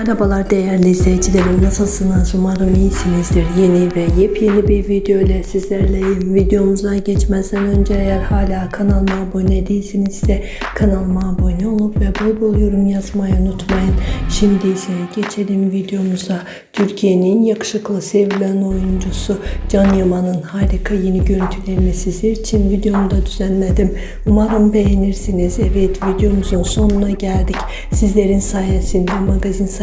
Merhabalar değerli izleyicilerim. Nasılsınız? Umarım iyisinizdir. Yeni ve yepyeni bir video ile sizlerleyim. Videomuza geçmeden önce eğer hala kanalıma abone değilsinizse kanalıma abone olup ve bol bol yorum yazmayı unutmayın. Şimdi ise geçelim videomuza. Türkiye'nin yakışıklı sevilen oyuncusu Can Yaman'ın harika yeni görüntülerini sizler için videomda düzenledim. Umarım beğenirsiniz. Evet videomuzun sonuna geldik. Sizlerin sayesinde magazin